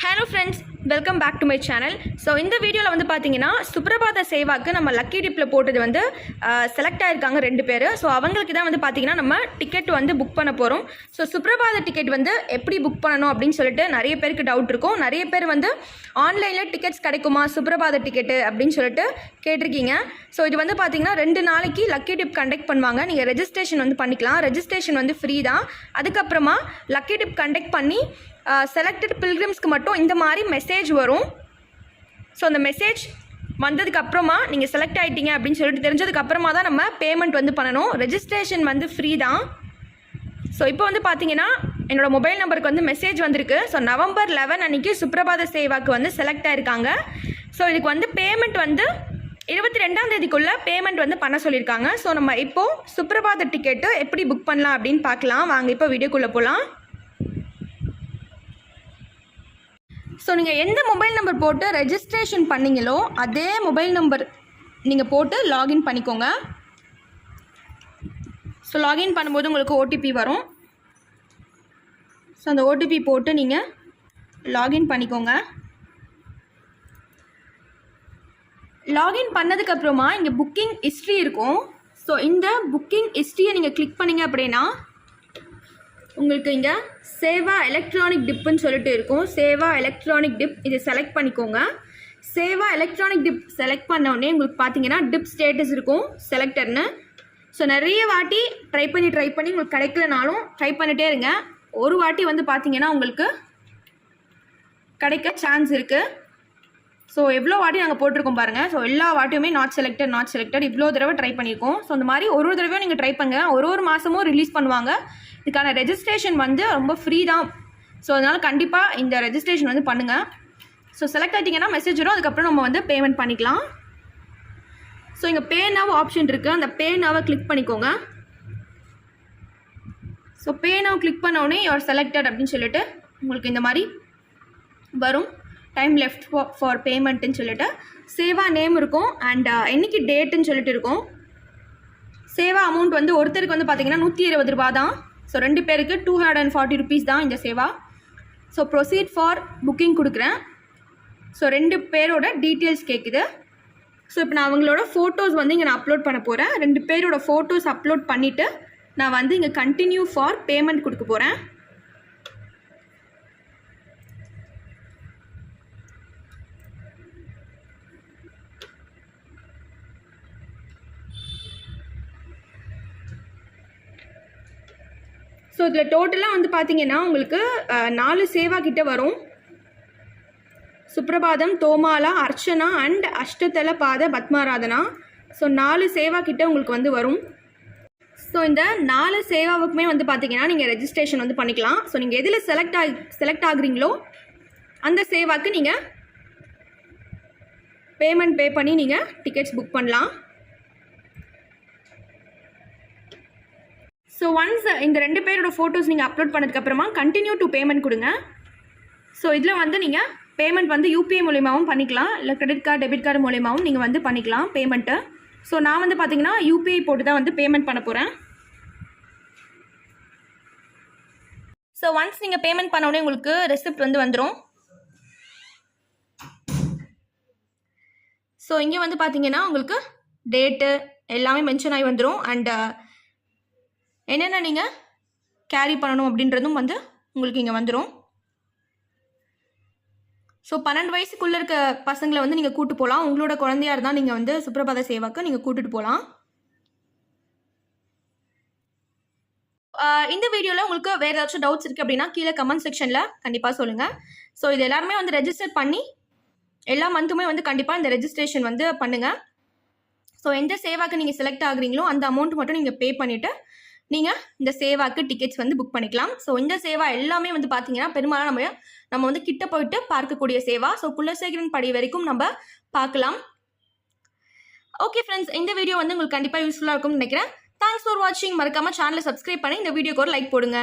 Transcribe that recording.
Hello friends welcome back to my channel so இந்த வீடியோவில் வந்து பார்த்தீங்கன்னா சுப்ரபாத சேவாக்கு நம்ம லக்கி டிப்பில் போட்டது வந்து செலக்ட் ஆகிருக்காங்க ரெண்டு பேர். ஸோ அவங்களுக்கு தான் வந்து பார்த்தீங்கன்னா நம்ம டிக்கெட் வந்து புக் பண்ண போகிறோம் ஸோ சுப்ரபாத டிக்கெட் வந்து எப்படி புக் பண்ணணும் அப்படின்னு சொல்லிட்டு நிறைய பேருக்கு டவுட் இருக்கும். நிறைய பேர் வந்து ஆன்லைனில் டிக்கெட்ஸ் கிடைக்குமா? சுப்ரபாத டிக்கெட்டு அப்படின்னு சொல்லிட்டு கேட்டிருக்கீங்க. ஸோ இது வந்து பார்த்தீங்கன்னா ரெண்டு நாளைக்கு லக்கி டிப் கண்டக்ட் பண்ணுவாங்க. நீங்கள் ரெஜிஸ்ட்ரேஷன் வந்து பண்ணிக்கலாம். ரெஜிஸ்ட்ரேஷன் வந்து ஃப்ரீ தான். அதுக்கப்புறமா லக்கி டிப் கண்டக்ட் பண்ணி செலக்டட் பில்கிரிம்ஸ்க்கு மட்டும் இந்த மாதிரி மெசேஜ் வரும். ஸோ அந்த மெசேஜ் வந்ததுக்கு அப்புறமா நீங்கள் செலக்ட் ஆகிட்டீங்க அப்படின்னு சொல்லிட்டு தெரிஞ்சதுக்கப்புறமா தான் நம்ம பேமெண்ட் வந்து பண்ணணும். ரெஜிஸ்ட்ரேஷன் வந்து ஃப்ரீ தான். ஸோ இப்போ வந்து பார்த்தீங்கன்னா என்னோடய மொபைல் நம்பருக்கு வந்து மெசேஜ் வந்திருக்கு. ஸோ நவம்பர் லெவன் அன்னைக்கு சுப்ரபாத சேவாக்கு வந்து செலக்ட் ஆயிருக்காங்க. ஸோ இதுக்கு வந்து பேமெண்ட் வந்து இருபத்தி ரெண்டாம் தேதிக்குள்ளே பேமெண்ட் வந்து பண்ண சொல்லியிருக்காங்க. ஸோ நம்ம இப்போது சுப்ரபாத டிக்கெட்டு எப்படி புக் பண்ணலாம் அப்படின்னு பார்க்கலாம். வாங்க இப்போ வீடியோக்குள்ளே போகலாம் ஸோ நீங்கள் எந்த மொபைல் நம்பர் போட்டு ரெஜிஸ்ட்ரேஷன் பண்ணீங்களோ அதே மொபைல் நம்பர் நீங்கள் போட்டு லாகின் பண்ணிக்கோங்க. ஸோ லாகின் பண்ணும்போது உங்களுக்கு ஓடிபி வரும். ஸோ அந்த ஓடிபி போட்டு நீங்கள் லாகின் பண்ணிக்கோங்க. லாகின் பண்ணதுக்கப்புறமா இங்கே புக்கிங் ஹிஸ்ட்ரி இருக்கும். ஸோ இந்த புக்கிங் ஹிஸ்ட்ரியை நீங்கள் கிளிக் பண்ணீங்க அப்படின்னா உங்களுக்கு இங்கே சேவா எலக்ட்ரானிக் டிப்புன்னு சொல்லிட்டு இருக்கும். சேவா எலக்ட்ரானிக் டிப் இது செலக்ட் பண்ணிக்கோங்க. சேவா எலக்ட்ரானிக் டிப் செலக்ட் பண்ண உடனே உங்களுக்கு பார்த்தீங்கன்னா டிப் ஸ்டேட்டஸ் இருக்கும் செலக்டர்னு ஸோ நிறைய வாட்டி ட்ரை பண்ணி ட்ரை பண்ணி உங்களுக்கு கிடைக்கலனாலும் ட்ரை பண்ணிட்டே இருங்க. ஒரு வாட்டி வந்து பார்த்தீங்கன்னா உங்களுக்கு கிடைக்க சான்ஸ் இருக்குது ஸோ எவ்வளோ வாட்டி நாங்கள் போட்டிருக்கோம் பாருங்கள் ஸோ எல்லா வாட்டியுமே நாட் செலக்டட் நாட் செலக்டட் இவ்வளோ தடவை ட்ரை பண்ணியிருக்கோம் ஸோ அந்த மாதிரி ஒரு ஒரு தடவையும் நீங்கள் ட்ரை பண்ணுங்க. ஒரு ஒரு மாதமும் ரிலீஸ் பண்ணுவாங்க. இதுக்கான ரெஜிஸ்ட்ரேஷன் வந்து ரொம்ப ஃப்ரீ தான். ஸோ அதனால் கண்டிப்பாக இந்த ரெஜிஸ்ட்ரேஷன் வந்து பண்ணுங்கள் ஸோ செலக்ட் ஆகிட்டிங்கன்னா மெசேஜ் வரும். அதுக்கப்புறம் நம்ம வந்து பேமெண்ட் பண்ணிக்கலாம். ஸோ இங்கே பே நவ் ஆப்ஷன் இருக்குது அந்த பே நவை கிளிக் பண்ணிக்கோங்க. ஸோ பே நவ் கிளிக் பண்ண உடனே யுவர் செலக்டட் அப்படின்னு சொல்லிட்டு உங்களுக்கு இந்த மாதிரி வரும். டைம் லெஃப்ட் ஃபார் பேமெண்ட்டுன்னு சொல்லிட்டு. சேவா நேம் இருக்கும். அண்ட் uh, என்னைக்கு டேட்டுன்னு சொல்லிட்டு இருக்கும். சேவா அமௌண்ட் வந்து ஒருத்தருக்கு வந்து பார்த்தீங்கன்னா நூற்றி இருபது ரூபா தான். ஸோ ரெண்டு பேருக்கு two hundred and forty rupees தான் இந்த seva. So proceed for booking கொடுக்குறேன். ஸோ ரெண்டு பேரோட டீட்டெயில்ஸ் கேட்குது ஸோ இப்போ நான் அவங்களோட ஃபோட்டோஸ் வந்து இங்கே நான் அப்லோட் பண்ண போகிறேன் ரெண்டு பேரோட ஃபோட்டோஸ் அப்லோட் பண்ணிவிட்டு நான் வந்து இங்கே கண்டினியூ ஃபார் பேமெண்ட் கொடுக்க போகிறேன் இதில் டோட்டலாக வந்து பார்த்தீங்கன்னா உங்களுக்கு நாலு சேவா கிட்ட வரும். சுப்ரபாதம் தோமாலா அர்ச்சனா அண்ட் அஷ்டதல பாத பத்மாராதனா. ஸோ நாலு சேவா கிட்ட உங்களுக்கு வந்து வரும். ஸோ இந்த நாலு சேவாவுக்குமே வந்து பார்த்தீங்கன்னா நீங்கள் ரெஜிஸ்ட்ரேஷன் வந்து பண்ணிக்கலாம். ஸோ நீங்கள் எதில் செலக்ட் ஆகி செலக்ட் ஆகுறீங்களோ அந்த சேவாக்கு நீங்கள் பேமெண்ட் பே பண்ணி நீங்கள் டிக்கெட்ஸ் புக் பண்ணலாம். ஸோ ஒன்ஸ் uh, இந்த ரெண்டு பேரோட ஃபோட்டோஸ் நீங்கள் அப்லோட் பண்ணதுக்கப்புறமா கண்டினியூ டு பேமெண்ட் கொடுங்க. ஸோ இதில் வந்து நீங்கள் பேமெண்ட் வந்து யூபிஐ மூலியமாகவும் பண்ணிக்கலாம். இல்லை கிரெடிட் கார்டு டெபிட் கார்டு மூலியமாகவும் நீங்கள் வந்து பண்ணிக்கலாம் பேமெண்ட்டு ஸோ நான் வந்து பார்த்தீங்கன்னா யூபிஐ போட்டு தான் வந்து பேமெண்ட் பண்ண போகிறேன் ஸோ ஒன்ஸ் நீங்கள் பேமெண்ட் பண்ணோடனே உங்களுக்கு ரெசிப்ட் வந்து வந்துடும் ஸோ இங்கே வந்து பார்த்தீங்கன்னா உங்களுக்கு டேட்டு எல்லாமே மென்ஷன் ஆகி வந்துடும் அண்ட் என்னென்ன நீங்கள் கேரி பண்ணணும் அப்படின்றதும் வந்து உங்களுக்கு இங்கே வந்துடும் ஸோ பன்னெண்டு வயசுக்குள்ளே இருக்க பசங்களை வந்து நீங்கள் கூட்டு போகலாம் உங்களோட குழந்தையா இருந்தால் நீங்கள் வந்து சுப்ரபாத சேவாக்கு நீங்கள் கூட்டிகிட்டு போகலாம் இந்த வீடியோவில் உங்களுக்கு வேறு ஏதாச்சும் டவுட்ஸ் இருக்குது அப்படின்னா கீழே கமெண்ட் செக்ஷனில் கண்டிப்பாக சொல்லுங்கள் ஸோ இது எல்லாருமே வந்து ரெஜிஸ்டர் பண்ணி எல்லா மந்த்துமே வந்து கண்டிப்பாக இந்த ரெஜிஸ்ட்ரேஷன் வந்து பண்ணுங்கள் ஸோ எந்த சேவாக்கு நீங்கள் செலக்ட் ஆகுறீங்களோ அந்த அமௌண்ட் மட்டும் நீங்கள் பே பண்ணிவிட்டு நீங்கள் இந்த சேவாக்கு டிக்கெட்ஸ் வந்து புக் பண்ணிக்கலாம். ஸோ இந்த சேவா எல்லாமே வந்து பார்த்தீங்கன்னா பெரும்பாலும் நம்ம நம்ம வந்து கிட்ட போயிட்டு பார்க்கக்கூடிய சேவா. ஸோ குலசேகரன் படி வரைக்கும் நம்ம பார்க்கலாம். ஓகே ஃப்ரெண்ட்ஸ் இந்த வீடியோ வந்து உங்களுக்கு கண்டிப்பாக யூஸ்ஃபுல்லாக இருக்கும்னு நினைக்கிறேன். தேங்க்ஸ் ஃபார் வாட்சிங் மறக்காமல் சேனலை சப்ஸ்கிரைப் பண்ணி இந்த வீடியோக்கு ஒரு லைக் போடுங்க.